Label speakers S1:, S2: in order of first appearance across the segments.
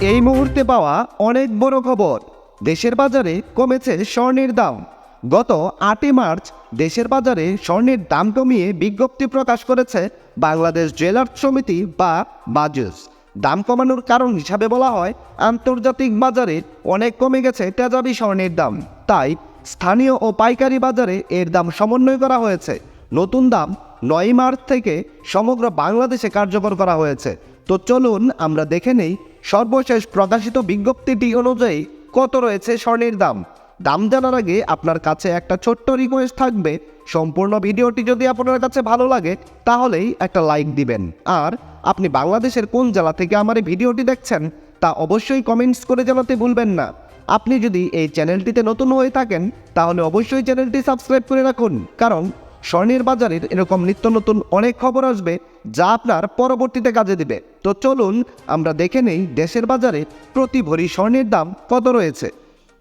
S1: এই মুহূর্তে পাওয়া অনেক বড় খবর। দেশের বাজারে কমেছে স্বর্ণের দাম। গত আটই মার্চ দেশের বাজারে স্বর্ণের দাম কমিয়ে বিজ্ঞপ্তি প্রকাশ করেছে বাংলাদেশ জুয়েলার্স সমিতি বা বাজুস। দাম কমানোর কারণ হিসাবে বলা হয়, আন্তর্জাতিক বাজারে অনেক কমে গেছে তেজাবি স্বর্ণের দাম। তাই স্থানীয় ও পাইকারি বাজারে এর দাম সমন্বয় করা হয়েছে। নতুন দাম নয় মার্চ থেকে সমগ্র বাংলাদেশে কার্যকর করা হয়েছে। তো চলুন আমরা দেখে নেই সর্বশেষ প্রকাশিত বিজ্ঞপ্তিটি অনুযায়ী, কত রয়েছে স্বর্ণের দাম? দাম জানার আগে আপনার কাছে একটা ছোট্ট রিকোয়েস্ট থাকবে। সম্পূর্ণ ভিডিওটি যদি আপনার কাছে ভালো লাগে, তাহলেই একটা লাইক দিবেন। আর আপনি বাংলাদেশের কোন জেলা থেকে আমার এই ভিডিওটি দেখছেন, তা অবশ্যই কমেন্টস করে জানাতে ভুলবেন না। আপনি যদি এই চ্যানেলটিতে নতুন হয়ে থাকেন, তাহলে অবশ্যই চ্যানেলটি সাবস্ক্রাইব করে রাখুন। কারণ স্বর্ণের বাজারের এরকম নিত্য নতুন অনেক খবর আসবে যা আপনার পরবর্তীতে কাজে দিবে। তো চলুন, আমরা দেখে নেই দেশের বাজারে প্রতি ভরি স্বর্ণের দাম কত রয়েছে।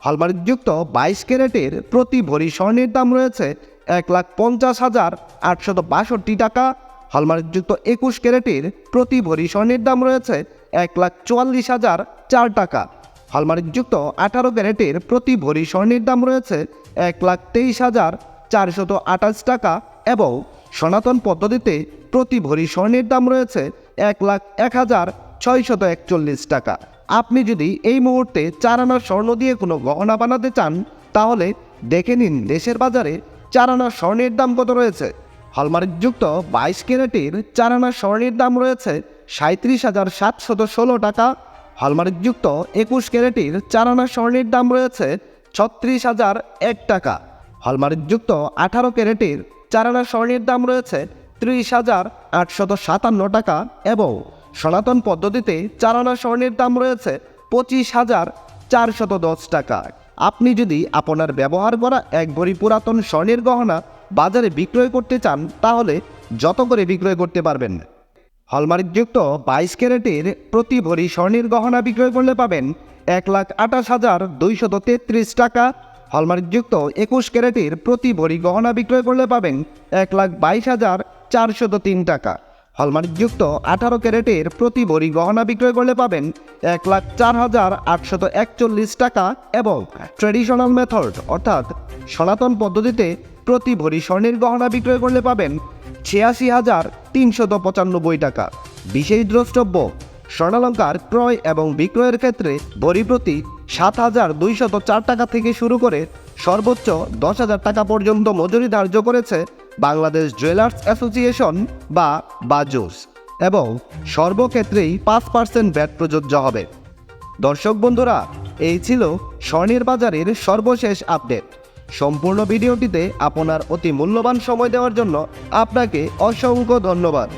S1: হলমার্কযুক্ত বাইশ ক্যারেটের প্রতি ভরি স্বর্ণের দাম রয়েছে এক লাখ পঞ্চাশ হাজার আটশত বাষট্টি টাকা। হলমার্কযুক্ত একুশ ক্যারেটের প্রতি ভরি স্বর্ণের দাম রয়েছে এক লাখ চুয়াল্লিশ হাজার চার টাকা। হলমার্কযুক্ত আঠারো ক্যারেটের প্রতি ভরি স্বর্ণের দাম রয়েছে এক লাখ তেইশ হাজার চারশত আঠাশ টাকা এবং সনাতন পদ্ধতিতে প্রতি ভরি স্বর্ণের দাম রয়েছে এক লাখ এক হাজার ছয়শত একচল্লিশ টাকা। আপনি যদি এই মুহূর্তে চার আনা স্বর্ণ দিয়ে কোনো গহনা বানাতে চান, তাহলে দেখে নিন দেশের বাজারে চার আনা স্বর্ণের দাম কত রয়েছে। হলমার্কযুক্ত বাইশ ক্যারেটের চার আনা স্বর্ণের দাম রয়েছে সাঁত্রিশ হাজার সাতশত ষোলো টাকা। হলমার্কযুক্ত একুশ ক্যারেটের চার আনা স্বর্ণের দাম রয়েছে ছত্রিশ হাজার এক টাকা। হলমার্কযুক্ত আঠারো ক্যারেটের চারানা স্বর্ণের দাম রয়েছে ত্রিশ হাজার আটশত সাতান্ন টাকা এবং সনাতন পদ্ধতিতে চারানা স্বর্ণের দাম রয়েছে পঁচিশ হাজার চারশত দশ টাকা। আপনি যদি আপনার ব্যবহার করা এক ভরি পুরাতন স্বর্ণের গহনা বাজারে বিক্রয় করতে চান, তাহলে যত করে বিক্রয় করতে পারবেন? হলমার্কযুক্ত বাইশ ক্যারেটের প্রতি ভরি স্বর্ণের গহনা বিক্রয় করলে পাবেন এক লাখ আঠাশ হাজার দুইশত তেত্রিশ টাকা হলমার্কযুক্ত একুশ ক্যারেটের প্রতি ভরি গহনা বিক্রয় করলে পাবেন এক লাখ বাইশ হাজার চারশত তিন টাকা। হলমার্কযুক্ত আঠারো ক্যারেটের প্রতি ভরি গহনা বিক্রয় করলে পাবেন এক লাখ চার হাজার আটশত একচল্লিশ টাকা এবং ট্র্যাডিশনাল মেথড, অর্থাৎ সনাতন পদ্ধতিতে প্রতি ভরি স্বর্ণের গহনা বিক্রয় করলে পাবেন ছিয়াশি হাজার তিনশত পঁচানব্বই টাকা। বিশেষ দ্রষ্টব্য, স্বর্ণালঙ্কার ক্রয় এবং বিক্রয়ের ক্ষেত্রে ভরি প্রতি সাত হাজার দুইশত চার টাকা থেকে শুরু করে সর্বোচ্চ দশ হাজার টাকা পর্যন্ত মজুরি ধার্য করেছে বাংলাদেশ জুয়েলার্স অ্যাসোসিয়েশন বা বাজুস এবং সর্বক্ষেত্রেই পাঁচ পার্সেন্ট ব্যাট প্রযোজ্য হবে। দর্শক বন্ধুরা, এই ছিল স্বর্ণের বাজারের সর্বশেষ আপডেট। সম্পূর্ণ ভিডিওটিতে আপনার অতি মূল্যবান সময় দেওয়ার জন্য আপনাকে অসংখ্য ধন্যবাদ।